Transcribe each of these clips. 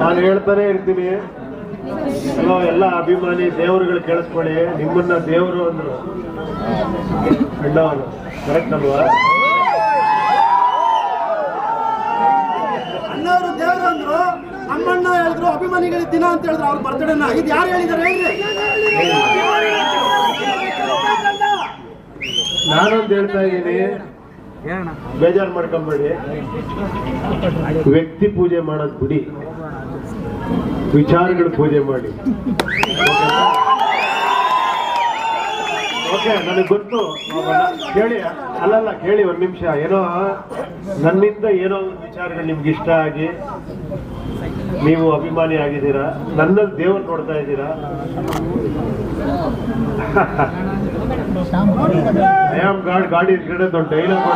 ನಾನು ಹೇಳ್ತಾನೆ ಇರ್ತೀನಿ. ಅಲ್ಲೋ ಎಲ್ಲ ಅಭಿಮಾನಿ ದೇವರುಗಳು ಕೇಳಿಸ್ಕೊಳ್ಳಿ. ನಿಮ್ಮನ್ನ ದೇವರು ಅಂದ್ರು. ಅಣ್ಣವರು ಕರೆಕ್ಟ್ ಅಲ್ವಾ? ಅಣ್ಣವರು ದೇವರು ಅಂದ್ರು. ನಮ್ಮಣ್ಣ ಹೇಳಿದ್ರು ಅಭಿಮಾನಿಗಳ ದಿನ ಅಂತ ಹೇಳಿದ್ರು. ಅವ್ರ ಬರ್ತಡೇನ ಇದು ಯಾರು ಹೇಳಿದಾರೆ ಹೇಳ್ರಿ? ನಾನೊಂದು ಹೇಳ್ತಾ ಇದ್ದೀನಿ. ಬೇಜಾರು ಮಾಡ್ಕೊಂಬೇಡಿ. ವ್ಯಕ್ತಿ ಪೂಜೆ ಮಾಡೋದು ಬಿಡಿ. ವಿಚಾರಗಳು ಪೂಜೆ ಮಾಡಿ. ಓಕೆ, ನನಗೆ ಗೊತ್ತು. ಕೇಳಿ, ಅಲ್ಲಲ್ಲ, ಕೇಳಿ ಒಂದ್ ನಿಮಿಷ. ಏನೋ, ನನ್ನಿಂದ ಏನೋ ಒಂದು ವಿಚಾರಗಳು ನಿಮ್ಗೆ ಇಷ್ಟ ಆಗಿ ನೀವು ಅಭಿಮಾನಿ ಆಗಿದ್ದೀರಾ? ನನ್ನಲ್ಲಿ ದೇವ್ರು ನೋಡ್ತಾ ಇದ್ದೀರಾ? ಐ ಆಮ್ ಗಾಡ್ ಗಾಡಿ ಕಡೆ ದೊಡ್ಡ ಡೈಲಾಗ್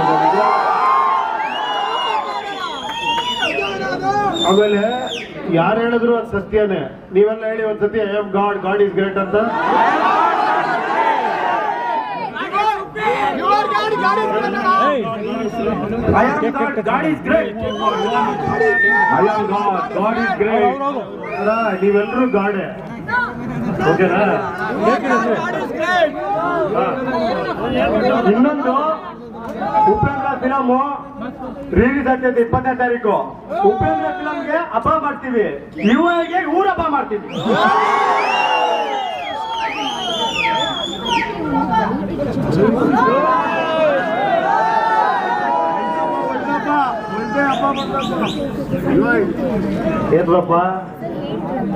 ಆಮೇಲೆ ಯಾರು ಹೇಳಿದ್ರು ಅದು ಸತ್ಯನೇ ನೀವೆಲ್ಲ ಹೇಳಿ ಒಂದ್ಸತಿ I am God God is great ಅಂತ I am God, God is great. I am God, God is great. ಅಲ್ಲ, ನೀವೆಲ್ಲರೂ ಗಾಡೆ ಓಕೆನಾ. ಇನ್ನೊಂದು ಉಪೇಂದ್ರ ಫಿಲಮ್ ರಿಲೀಸ್ ಆಗ್ತೈತಿ ಇಪ್ಪತ್ತನೇ ತಾರೀಕು. ಉಪೇಂದ್ರ ಫಿಲಮ್ಗೆ ಹಬ್ಬ ಮಾಡ್ತೀವಿ. ಯುವಗೆ ಊರ ಹಬ್ಬ ಮಾಡ್ತೀವಿ. ಏನ್ರಪ್ಪ?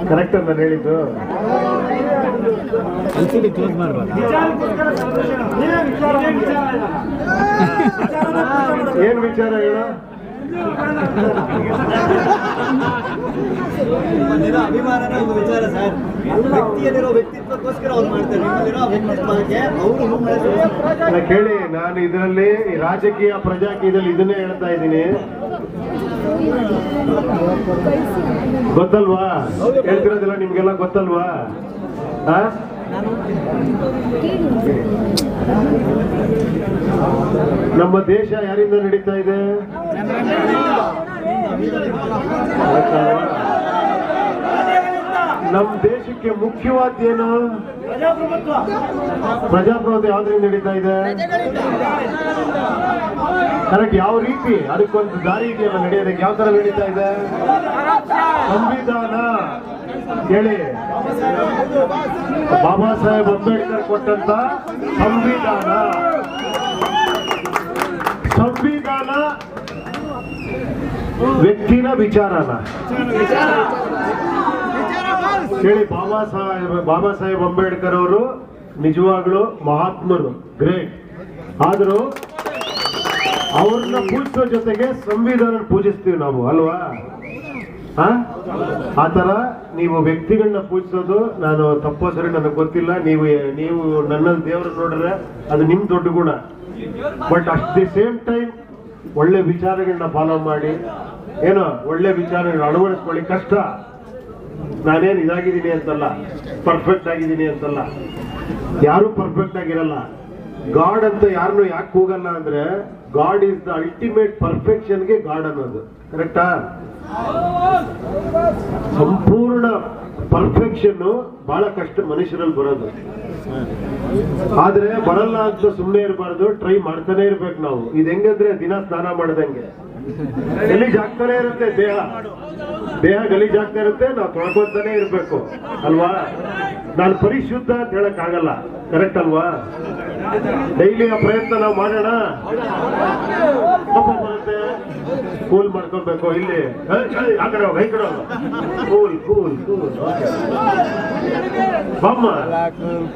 ಕರೆಕ್ಟ್ ನಾನು ಹೇಳಿದ್ದು. ಏನ್ ವಿಚಾರ ಹೇಳ? ನಿಮ್ಮಲ್ಲಿರೋ ಅಭಿಮಾನನ ಒಂದು ವಿಚಾರ ಸರ್. ವ್ಯಕ್ತಿಯಲ್ಲಿರೋ ವ್ಯಕ್ತಿತ್ವಕ್ಕೋಸ್ಕರ ಅವ್ರು ಮಾಡ್ತಾರೆ. ನಿಮ್ಮಲ್ಲಿರೋ ವ್ಯಕ್ತಿತ್ವಕ್ಕೆ ಅವರು ಕೇಳಿ ನಾನು ಇದರಲ್ಲಿ ರಾಜಕೀಯ ಪ್ರಜಾಕೀಯದಲ್ಲಿ ಇದನ್ನೇ ಹೇಳ್ತಾ ಇದ್ದೀನಿ. ಗೊತ್ತಲ್ವಾ? ಹೇಳ್ತಿರೋದಿಲ್ಲ ನಿಮ್ಗೆಲ್ಲ ಗೊತ್ತಲ್ವಾ? ನಮ್ಮ ದೇಶ ಯಾರಿಂದ ನಡೀತಾ ಇದೆ? ನಮ್ಮ ದೇಶಕ್ಕೆ ಮುಖ್ಯವಾದ ಏನು ಪ್ರಜಾಪ್ರಭುತ್ವ ಯಾವ್ದ್ರಿಂದ ನಡೀತಾ ಇದೆ? ಕರೆಕ್ಟ್ ಯಾವ ರೀತಿ ಅದಕ್ಕೊಂದು ದಾರಿ ಇದೆಯಲ್ಲ ನಡೆಯೋದಕ್ಕೆ ಯಾವ ತರ ನಡೀತಾ ಇದೆ? ಸಂವಿಧಾನ. ಹೇಳಿ ಬಾಬಾ ಸಾಹೇಬ್ ಅಂಬೇಡ್ಕರ್ ಕೊಟ್ಟಂತ ಸಂವಿಧಾನ. ಸಂವಿಧಾನ ವ್ಯಕ್ತಿನ ವಿಚಾರನ. ಹೇಳಿ ಬಾಬಾ ಸಾಹೇಬ್ ಬಾಬಾ ಸಾಹೇಬ್ ಅಂಬೇಡ್ಕರ್ ಅವರು ನಿಜವಾಗ್ಲು ಮಹಾತ್ಮರು, ಗ್ರೇಟ್. ಆದರೂ ಅವ್ರನ್ನ ಪೂಜಿಸೋ ಜೊತೆಗೆ ಸಂವಿಧಾನ ಪೂಜಿಸ್ತೀವಿ ನಾವು, ಅಲ್ವಾ? ಆ? ನೀವು ವ್ಯಕ್ತಿಗಳನ್ನ ಪೂಜಿಸೋದು, ನಾನು ತಪ್ಪೋ ಸರಿ ನನಗೆ ಗೊತ್ತಿಲ್ಲ, ನೀವು ನೀವು ನನ್ನ ದೇವರು ನೋಡ್ರೆ ಅದು ನಿಮ್ ದೊಡ್ಡ ಗುಣ. But at the same time ಒಳ್ಳೆ ವಿಚಾರಗಳನ್ನ ಫಾಲೋ ಮಾಡಿ. ಏನೋ, ಒಳ್ಳೆ ವಿಚಾರಗಳನ್ನ ಅಳವಡಿಸ್ಕೊಳ್ಳಿ, ಕಷ್ಟ. ನಾನೇನು ಇದಾಗಿದ್ದೀನಿ ಅಂತಲ್ಲ ಪರ್ಫೆಕ್ಟ್ ಆಗಿದ್ದೀನಿ ಅಂತಲ್ಲ. ಯಾರು ಪರ್ಫೆಕ್ಟ್ ಆಗಿರಲ್ಲ. ಗಾಡ್ ಅಂತ ಯಾರನ್ನು ಯಾಕೆ ಹೋಗಲ್ಲ ಅಂದ್ರೆ ಗಾಡ್ ಇಸ್ ದ ಅಲ್ಟಿಮೇಟ್ ಪರ್ಫೆಕ್ಷನ್ಗೆ ಗಾಡ್ ಅನ್ನೋದು. ಕರೆಕ್ಟಾ ಸಂಪೂರ್ಣ ಪರ್ಫೆಕ್ಷನ್ ಬಹಳ ಕಷ್ಟ ಮನುಷ್ಯರಲ್ಲಿ ಬರೋದು. ಆದ್ರೆ ಬರಲ್ಲ ಅಂತ ಸುಮ್ಮನೆ ಇರಬಾರ್ದು ಟ್ರೈ ಮಾಡ್ತಾನೆ ಇರ್ಬೇಕು ನಾವು. ಇದು ಹೆಂಗಂದ್ರೆ ದಿನ ಸ್ನಾನ ಮಾಡ್ದಂಗೆ. ಗಲೀಜ್ ಆಗ್ತಾನೆ ಇರುತ್ತೆ ದೇಹ. ದೇಹ ಗಲೀಜ್ ಆಗ್ತಾ ಇರುತ್ತೆ, ನಾವು ತೊಳ್ಕೊತಾನೆ ಇರ್ಬೇಕು. ಅಲ್ವಾ? ನಾನು ಪರಿಶುದ್ಧ ಅಂತ ಹೇಳಕ್ ಆಗಲ್ಲ. ಕರೆಕ್ಟ್ ಅಲ್ವಾ? ಡೈಲಿ ಪ್ರಯತ್ನ ನಾವು ಮಾಡೋಣ. ಕೂಲ್ ಮಾಡ್ಕೊಬೇಕು ಇಲ್ಲಿ. ಆ ಕಡೆ ಕೂಲ್ ಕೂಲ್ ಕೂಲ್ ಬಮ್ಮ,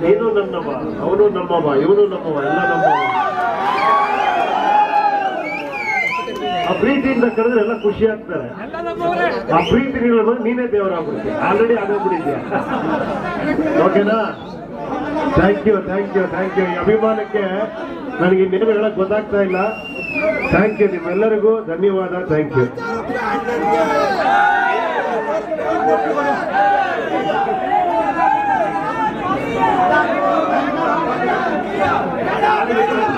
ನೀನು ನನ್ನವ ಅವನು ನಮ್ಮವ ಇವನು ನಮ್ಮವ ಎಲ್ಲ ನಮ್ಮವ ಆ ಪ್ರೀತಿಯಿಂದ ಕರೆದ್ರೆ ಎಲ್ಲ ಖುಷಿ ಆಗ್ತಾರೆ. ಆ ಪ್ರೀತಿ ಬಂದು ನೀನೇ ದೇವರಾಗ್ಬಿಡ್ತೀಯ. ಆಲ್ರೆಡಿ ಆಗೋಗ್ಬಿಟ್ಟಿದ್ಯಾ? ಓಕೆನಾ thank you thank you thank you ಈ ಅಭಿಮಾನಕ್ಕೆ ನನಗೆ ಇನ್ನೇನು ಹೇಳಕ್ ಗೊತ್ತಾಗ್ತಾ ಇಲ್ಲ. ಥ್ಯಾಂಕ್ ಯು ನಿಮ್ಮೆಲ್ಲರಿಗೂ ಧನ್ಯವಾದ ಥ್ಯಾಂಕ್ ಯು Thank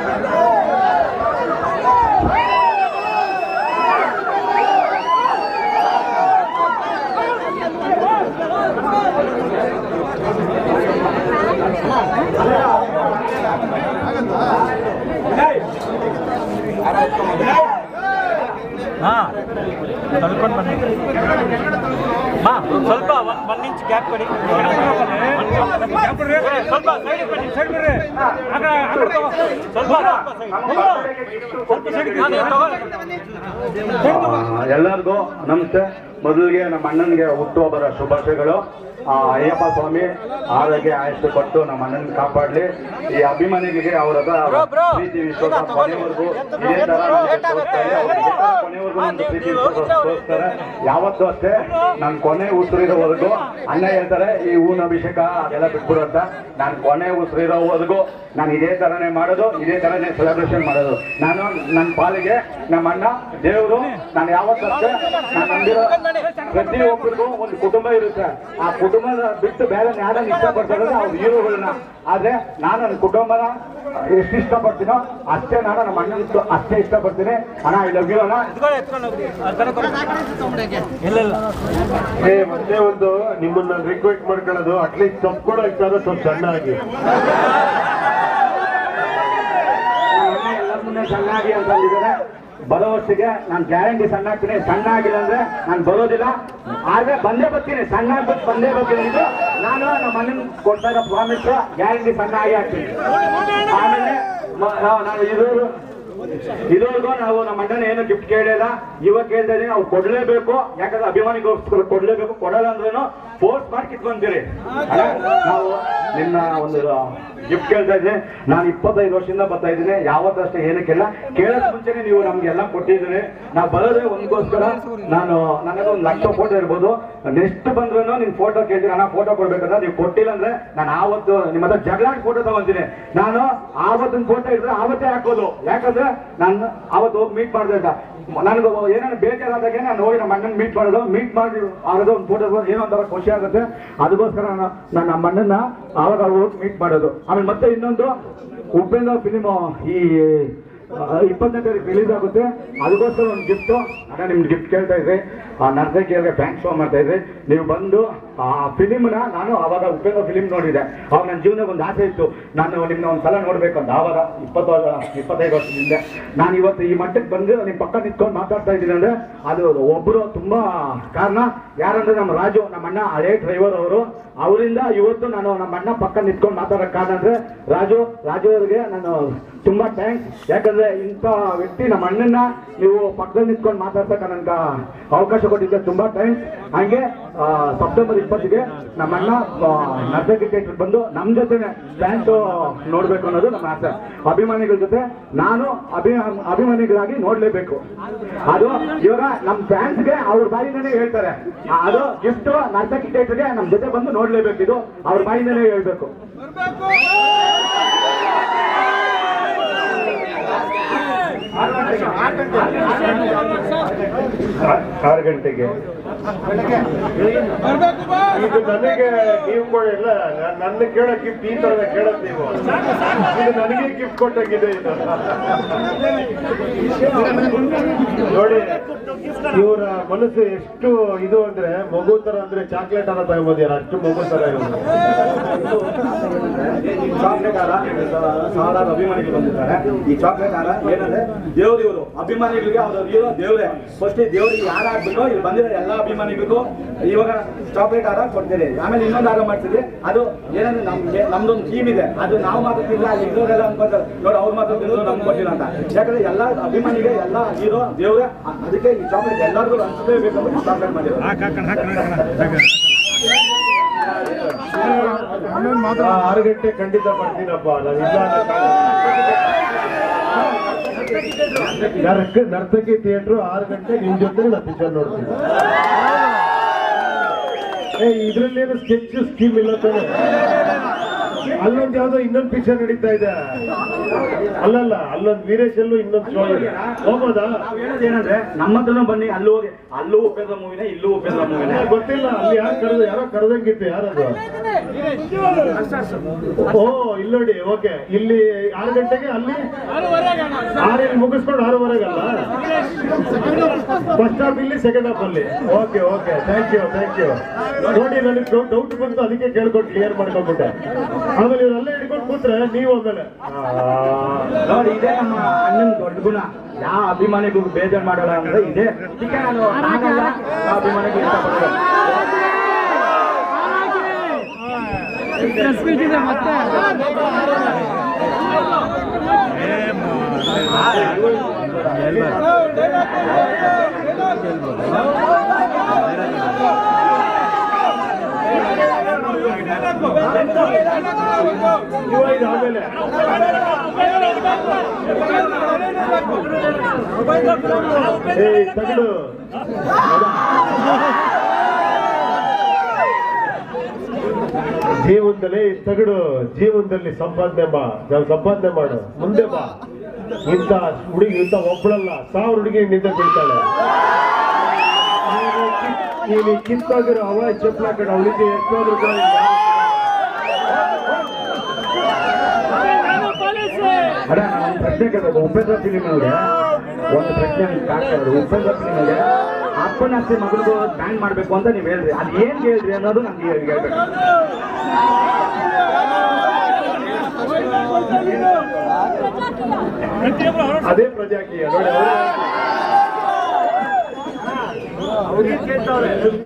ತಳ್ಕೊಂಡು ಬನ್ನಿ. ಸ್ವಲ್ಪ ಒನ್ ಇಂಚ್ ಗ್ಯಾಪ್ ಕೊಡಿ. ಸ್ವಲ್ಪ ಸೈಡ್ ಬನ್ನಿ ಸೈಡ್ ಬರ್ರಿ. ಸ್ವಲ್ಪ ಸ್ವಲ್ಪ ಸೈಡ್ ಎಲ್ಲರಿಗೂ ನಮಸ್ತೆ. ಮೊದಲಿಗೆ ನಮ್ಮ ಅಣ್ಣನಿಗೆ ಹುಟ್ಟುಹಬ್ಬದ ಶುಭಾಶಯಗಳು. ಆ, ಅಯ್ಯಪ್ಪ ಸ್ವಾಮಿ ಆರೋಗ್ಯ ಆಯಸ್ಸು ಕೊಟ್ಟು ನಮ್ಮ ಅಣ್ಣನ ಕಾಪಾಡಲಿ. ಈ ಅಭಿಮಾನಿಗಳಿಗೆ ಅವರ ಪ್ರೀತಿ ವಿಶ್ವಾಸ ಕೊನೆವರೆಗೂ ಇದೇ ತರ ಕೊನೆವರೆಗೂ ನಮ್ಗೆ ಪ್ರೀತಿ ವಿಶ್ವಾಸ ತೋರಿಸ್ತಾರೆ. ಯಾವತ್ತೂ ಅಷ್ಟೇ ನಾನು ಕೊನೆ ಉಸಿರಿರೋವರೆಗೂ ಅಣ್ಣ ಹೇಳ್ತಾರೆ ಈ ಹೂನ ಅಭಿಷೇಕ ಅದೆಲ್ಲ ಬಿಟ್ಬಿಡು ಅಂತ. ನಾನು ಕೊನೆ ಉಸಿರಿರೋವರೆಗೂ ನಾನು ಇದೇ ತರನೇ ಮಾಡೋದು ಇದೇ ತರನೇ ಸೆಲೆಬ್ರೇಷನ್ ಮಾಡೋದು. ನಾನು ನನ್ನ ಪಾಲಿಗೆ ನಮ್ಮ ಅಣ್ಣ ದೇವರು ನಾನು ಯಾವತ್ತೂ ಅಷ್ಟೇ. ನಾನು ನಂಬಿರೋ ಪ್ರತಿಯೊಬ್ಬರಿಗೂ ಒಂದು ಕುಟುಂಬ ಇರುತ್ತೆ. ಆ ಕುಟುಂಬದ ಬಿಟ್ಟು ಬೇರೆ ಯಾರನ್ನ ಇಷ್ಟಪಡ್ತಾರೆ ಅವ್ರ ಹೀರೋಗಳನ್ನ. ಆದ್ರೆ ನಾನು ನನ್ನ ಕುಟುಂಬನ ಎಷ್ಟು ಇಷ್ಟಪಡ್ತೀನೋ ಅಷ್ಟೇ ನಾನು ನಮ್ಮ ಅಣ್ಣನ ಅಷ್ಟೇ ಇಷ್ಟಪಡ್ತೀನಿ. ಅಣ್ಣ ಐ ಲವ್ ಯು. ಇಲ್ಲ ಇಲ್ಲ. ಏ ಮತ್ತೆ ಒಂದು ನಿಮ್ಮನ್ನ ರಿಕ್ವೆಸ್ಟ್ ಮಾಡ್ಕೊಳ್ಳೋದು ಅಟ್ಲೀಸ್ಟ್ ತಪ್ಪು ಕೂಡ ಇಟ್ಟಾದ್ರೆ ಸ್ವಲ್ಪ ಚೆನ್ನಾಗಿ ಚೆನ್ನಾಗಿ ಅಂತ ಅಂದಿದ್ದಾರೆ. ಬರೋ ವರ್ಷಕ್ಕೆ ನಾನು ಗ್ಯಾರಂಟಿ ಸಣ್ಣ ಹಾಕ್ತೀನಿ ಸಣ್ಣ ಆಗಿಲ್ಲ ಅಂದ್ರೆ ನಾನು ಬರೋದಿಲ್ಲ. ಆದ್ರೆ ಬಂದೇ ಬರ್ತೀನಿ. ಸಣ್ಣ ಆಗ್ಬಿಟ್ಟು ಬಂದೇ ಬರ್ತೀನಿ ಇದು ನಾನು ನಮ್ಮ ಮನೆ ಕೊಡ್ತಾ ಇರೋ ಪ್ರಾಮಿಸ್ ಗ್ಯಾರಂಟಿ ಸಣ್ಣ ಆಗಿ ಹಾಕ್ತೀನಿ. ಆಮೇಲೆ ನಾನು ಇರೋರು ಇದುವರೆಗೂ ನಾವು ನಮ್ಮ ಅಣ್ಣನ ಏನು ಗಿಫ್ಟ್ ಕೇಳಿಲ್ಲ. ಇವಾಗ ಕೇಳ್ತಾ ಇದೀನಿ ನಾವು ಕೊಡ್ಲೇಬೇಕು. ಯಾಕಂದ್ರೆ ಅಭಿಮಾನಿಗೋಸ್ಕರ ಕೊಡ್ಲೇಬೇಕು. ಕೊಡಲ್ಲ ಅಂದ್ರೂ ಫೋರ್ಸ್ ಮಾಡಿ ಕಿತ್ಕೊಂತೀರಿ? ನಾವು ನಿನ್ನ ಒಂದು ಗಿಫ್ಟ್ ಕೇಳ್ತಾ ಇದ್ದೀನಿ. ನಾನು ಇಪ್ಪತ್ತೈದು ವರ್ಷದಿಂದ ಬರ್ತಾ ಇದ್ದೀನಿ. ಯಾವತ್ತಷ್ಟೇ ಏನಕ್ಕೆಲ್ಲ ಕೇಳೋದ್ ಮುಂಚೆನೆ ನೀವು ನಮ್ಗೆಲ್ಲ ಕೊಟ್ಟಿದ್ದೀರಿ. ನಾವು ಬರೋದೇ ಒಂದ್ಗೋಸ್ಕರ ನಾನು ನನಗೆ ಒಂದು ಲಕ್ಷ ಫೋಟೋ ಇರ್ಬೋದು. ನೆಕ್ಸ್ಟ್ ಬಂದ್ರು ನಿನ್ ಫೋಟೋ ಕೇಳ್ತೀನಿ. ನಾನು ಫೋಟೋ ಕೊಡ್ಬೇಕಂದ್ರೆ ನೀವು ಕೊಟ್ಟಿಲ್ಲ ಅಂದ್ರೆ ನಾನು ಆವತ್ತು ನಿಮ್ಮ ಹತ್ರ ಫೋಟೋ ತಗೊಂತೀನಿ. ನಾನು ಆವತ್ತಿನ ಫೋಟೋ ಇದ್ರೆ ಆವತ್ತೇ ಹಾಕೋದು. ಯಾಕಂದ್ರೆ ನಾನು ಅವತ್ತು ಹೋಗಿ ಮೀಟ್ ಮಾಡಿದೆ ಅಂತ ನನಗೆ ಏನೇನು ಬೇಜಾರಾದಾಗೆ ನಾನು ಹೋಗಿ ನಮ್ಮ ಅಣ್ಣನ ಮೀಟ್ ಮಾಡೋದು ಮೀಟ್ ಮಾಡಿ ಆಗೋದು, ಒಂದು ಫೋಟೋ ಏನೋ ಒಂಥರ ಖುಷಿ ಆಗುತ್ತೆ. ಅದಕ್ಕೋಸ್ಕರ ನಾನು ನಮ್ಮ ಅಣ್ಣನ ಆವಾಗ ಹೋಗಿ ಮೀಟ್ ಮಾಡೋದು. ಆಮೇಲೆ ಮತ್ತೆ ಇನ್ನೊಂದು ಉಪೇಂದ್ರ ಫಿಲಿಮ್ ಈ ಇಪ್ಪತ್ತನೇ ತಾರೀಕು ರಿಲೀಸ್ ಆಗುತ್ತೆ. ಅದಕ್ಕೋಸ್ಕರ ಒಂದು ಗಿಫ್ಟು ಅಣ್ಣ, ನಿಮ್ಗೆ ಗಿಫ್ಟ್ ಕೇಳ್ತಾ ಇದ್ರಿ ಆ ನರ್ಸೆ ಕೇಳಿದ್ರೆ ಬ್ಯಾಂಕ್ ಶೋ ಮಾಡ್ತಾ ಇದ್ರಿ ನೀವು ಬಂದು ಆ ಫಿಲಿಮ್ನ ನಾನು ಅವಾಗ ಉಪೇಂದ್ರ ಫಿಲಿಮ್ ನೋಡಿದೆ. ಅವಾಗ ನನ್ನ ಜೀವನಕ್ಕೆ ಒಂದು ಆಸೆ ಇತ್ತು. ನಾನು ನಿಮ್ಮನ್ನ ಒಂದು ಸಲ ನೋಡಬೇಕು ಅಂತ. ಆವಾಗ ಇಪ್ಪತ್ತು ವರ್ಷ ಇಪ್ಪತ್ತೈದು ವರ್ಷದಿಂದ ನಾನು ಇವತ್ತು ಈ ಮಟ್ಟಕ್ಕೆ ಬಂದು ನಿಮ್ಮ ಪಕ್ಕ ನಿಂತ್ಕೊಂಡು ಮಾತಾಡ್ತಾ ಇದ್ದೀನಿ ಅಂದ್ರೆ ಅದು ಒಬ್ಬರು ತುಂಬ ಕಾರಣ. ಯಾರಂದ್ರೆ ನಮ್ಮ ರಾಜು, ನಮ್ಮ ಅಣ್ಣ, ಹಳೇ ಡ್ರೈವರ್ ಅವರು. ಅವರಿಂದ ಇವತ್ತು ನಾನು ನಮ್ಮ ಅಣ್ಣ ಪಕ್ಕ ನಿಂತ್ಕೊಂಡು ಮಾತಾಡೋಕೆ ಕಾರಣ ಅಂದರೆ ರಾಜು ರಾಜು ಅವರಿಗೆ ನಾನು ತುಂಬ ಥ್ಯಾಂಕ್ಸ್ ಯಾಕಂದ್ರೆ ಇಂಥ ವ್ಯಕ್ತಿ ನಮ್ಮ ಅಣ್ಣನ್ನ ನೀವು ಪಕ್ಕದಲ್ಲಿ ನಿಂತ್ಕೊಂಡು ಮಾತಾಡ್ತಕ್ಕ ನನ್ಗೆ ಅವಕಾಶ ಕೊಟ್ಟಿದ್ದೆ ತುಂಬಾ ಥ್ಯಾಂಕ್ಸ್ ಹಂಗೆ ಸೆಪ್ಟೆಂಬರ್ ಇಪ್ಪತ್ತಿಗೆ ನಮ್ಮ ಅಣ್ಣ ನರ್ಸರಿ ಥಿಯೇಟರ್ ಬಂದು ನಮ್ಮ ಜೊತೆನೆ ಡ್ಯಾನ್ಸ್ ನೋಡ್ಬೇಕು ಅನ್ನೋದು ನಮ್ಮ ಆಸೆ. ಅಭಿಮಾನಿಗಳ ಜೊತೆ ನಾನು ಅಭಿ, ಅಭಿಮಾನಿಗಳಾಗಿ ನೋಡ್ಲೇಬೇಕು. ಅದು ಇವಾಗ ನಮ್ಮ ಫ್ಯಾನ್ಸ್ಗೆ ಅವ್ರ ಬಾಯಿಂದನೇ ಹೇಳ್ತಾರೆ. ಅದು ಗಿಫ್ಟ್ ನರ್ತಕಿ ಥಿಯೇಟರ್ಗೆ ನಮ್ಮ ಜೊತೆ ಬಂದು ನೋಡ್ಲೇಬೇಕು. ಇದು ಅವ್ರ ಬಾಯಿಂದನೇ ಹೇಳ್ಬೇಕು. ಆರು ಗಂಟೆಗೆ. ಇದು ನನಗೆ ನೀವು ಕೊಡಿಲ್ಲ ನನ್ನ ಕೇಳೋ ಗಿಫ್ಟ್ ಈ ತರ ಕೇಳೋದು ನೀವು. ಇದು ನನಗೆ ಗಿಫ್ಟ್ ಕೊಟ್ಟಾಗಿದೆ ನೋಡಿ, ಇವರ ಮನಸ್ಸು ಎಷ್ಟು ಇದು ಅಂದ್ರೆ ಮಗು ತರ ಅಂದ್ರೆ ಚಾಕ್ಲೇಟ್ ಅನ್ನ ತಗೊಂಬೋದ್ಯಾರ ಅಷ್ಟು ಮಗು ತರ ಇವರು. ಚಾಕ್ಲೇಟ್ ಹಾರ ಸಾವಿರಾರು ಅಭಿಮಾನಿಗಳು ಬಂದಿದ್ದಾರೆ. ಈ ಚಾಕ್ಲೇಟ್ ಹಾರ ಏನಂದ್ರೆ ದೇವ್ರು ಇವರು. ಅಭಿಮಾನಿಗಳಿಗೆ ಅವ್ರ ಹೀರೋ ದೇವರೇ. ಫಸ್ಟ್ ದೇವ್ರಿಗೆ ಯಾರು ಆಗ್ಬೇಕು ಇಲ್ಲಿ ಬಂದಿರೋ ಎಲ್ಲ ಅಭಿಮಾನಿಗಳಿಗೂ ಇವಾಗ ಚಾಕ್ಲೇಟ್ ಹಾರ ಕೊಡ್ತೀರಿ. ಆಮೇಲೆ ಇನ್ನೊಂದು ಹಾರ ಮಾಡ್ತೀವಿ ಅದು ಏನಂದ್ರೆ ನಮ್ಗೆ, ನಮ್ದೊಂದು ಟೀಮ್ ಇದೆ. ಅದು ನಾವು ಮಾತಾಡ್ತಿಲ್ಲ ಇರೋರೆಲ್ಲ ಅನ್ಕೊಂತಾರೆ. ನೋಡಿ, ಅವ್ರು ಮಾತಾಡ್ತಿದ್ರು ನಮ್ಗೆ ಕೊಟ್ಟಿಲ್ಲ ಅಂತ. ಯಾಕಂದ್ರೆ ಎಲ್ಲ ಅಭಿಮಾನಿಗೆ ಎಲ್ಲ ಹೀರೋ ದೇವ್ರೆ. ಅದಕ್ಕೆ ಈ ಚಾಕ್ಲೇಟ್ ಎಲ್ಲರಿಗೂ ಹಂಚಲೇಬೇಕು ಚಾಕ್ಲೇಟ್ ಮಾಡಿದ್ರು ಆರು ಗಂಟೆ ಖಂಡಿತ ಬರ್ತೀನಪ್ಪ. ನಾನು ನರ್ತಕಿ ಥಿಯೇಟ್ರು ಆರು ಗಂಟೆ ನಿಮ್ ಜೊತೆ ನಾನು ಪಿಕ್ಚರ್ ನೋಡ್ತೀನಿ. ಏ, ಇದ್ರಲ್ಲೇನು ಸ್ಕೆಚ್ ಸ್ಕೀಮ್ ಇಲ್ಲ ತಾನೆ? ಅಲ್ಲೊಂದು ಯಾವ್ದೋ ಇನ್ನೊಂದು ಪಿಕ್ಚರ್ ನಡೀತಾ ಇದೆ. ಅಲ್ಲಲ್ಲ ಅಲ್ಲೊಂದು ವೀರೇಶ್ ಅಲ್ಲೂ ಇನ್ನೊಂದು ಶೋ ಇದೆ. ಹೋಗೋದಾ ಏನಂದ್ರೆ ನಮ್ಮ ಹತ್ರನೂ ಬನ್ನಿ ಅಲ್ಲೂ ಹೋಗಿ. ಅಲ್ಲೂ ಒಪ್ಪೇದ ಮೂವಿನ ಇಲ್ಲೂ ಉಪೇದ ಮೂವಿನೇ. ಗೊತ್ತಿಲ್ಲ ಅಲ್ಲಿ ಯಾರು ಕರೆದ ಯಾರೋ ಕರೆದಂಗಿತ್ತು ಯಾರದು? ಓ ಇಲ್ಲೋಡಿ ನೋಡಿ ಓಕೆ. ಇಲ್ಲಿ ಆರು ಗಂಟೆಗೆ ಅಲ್ಲಿ ಆರು ಇಲ್ಲಿ ಮುಗಿಸ್ಕೊಂಡು ಆರೂವರೆಗಲ್ಲ ಫಸ್ಟ್ ಹಾಫ್ ಇಲ್ಲಿ ಸೆಕೆಂಡ್ ಹಾಫ್ ಅಲ್ಲಿ. Okay okay. Thank you thank you ನೋಡಿ ನನಗೆ ಡೌಟ್ ಬಂತು ಅದಕ್ಕೆ ಕೇಳ್ಕೊಂಡು ಕ್ಲಿಯರ್ ಮಾಡ್ಕೊಂಡ್ಬಿಟ್ಟೆ. ಆಮೇಲೆ ಇವರೆಲ್ಲ ಹಿಡ್ಕೊಂಡು ಕೂತ್ರೆ ನೀವು ಆಮೇಲೆ ಆ, ನೋಡಿ ಇದೇ ನಮ್ಮ ಅಣ್ಣನ ದೊಡ್ಡ ಗುಣ ಯಾವ ಅಭಿಮಾನಿಗೂ ಬೇಜಾರು ಮಾಡೋಣ ಅಂದ್ರೆ ಇದೆ ಇದಕ್ಕೆ ನಾನು ನಾನಲ್ಲ ಅಭಿಮಾನಿಗೂ ಇವ ಇದು ಆಮೇಲೆ ಏ ಜೀವನದಲ್ಲಿ ತಗಡು, ಜೀವನದಲ್ಲಿ ಸಂಪಾದನೆ ಬಾ ಸಂಪಾದನೆ ಮಾಡು, ಮುಂದೆ ಬಾ. ಇಂಥ ಹುಡುಗಿ, ಇಂಥ ಒಬ್ಬಳಲ್ಲ ಸಾವಿರ ಹುಡುಗಿ ನಿಂತ ಬೀಳ್ತಾಳೆ ನೀನು ಕಿಂತಾಗಿರೋ ನೀನು ಕಿತ್ತಾಗಿರೋ ಅವ ಚಪ್ಪಲ ಕಡೆ ಅವಳಿಗೆ ಎಷ್ಟಾದ್ರೂ ನಾನು ಒಂದು ಪ್ರಶ್ನೆ ಕೇಳಬೇಕು ಉಪೇಂದ್ರ ಫಿಲಿಮ್ ಅವ್ರಿಗೆ ಒಂದು ಪ್ರಶ್ನೆ ಕಾಡ್ತಾ ಇರೋದು ಉಪೇಂದ್ರ ಫಿಲಿಮ್ ಅವ್ರಿಗೆ ಅಪ್ಪನ ಅತ್ತೆ ಮಗಳಿಗೂ ಬ್ಯಾನ್ ಮಾಡಬೇಕು ಅಂತ ನೀವು ಹೇಳ್ರಿ. ಅದು ಏನು ಹೇಳ್ರಿ ಅನ್ನೋದು ನಮ್ಗೆ ಹೇಳ್ಬೇಕು. ಅದೇ ಪ್ರಜಾಕೀಯ. ನೋಡಿ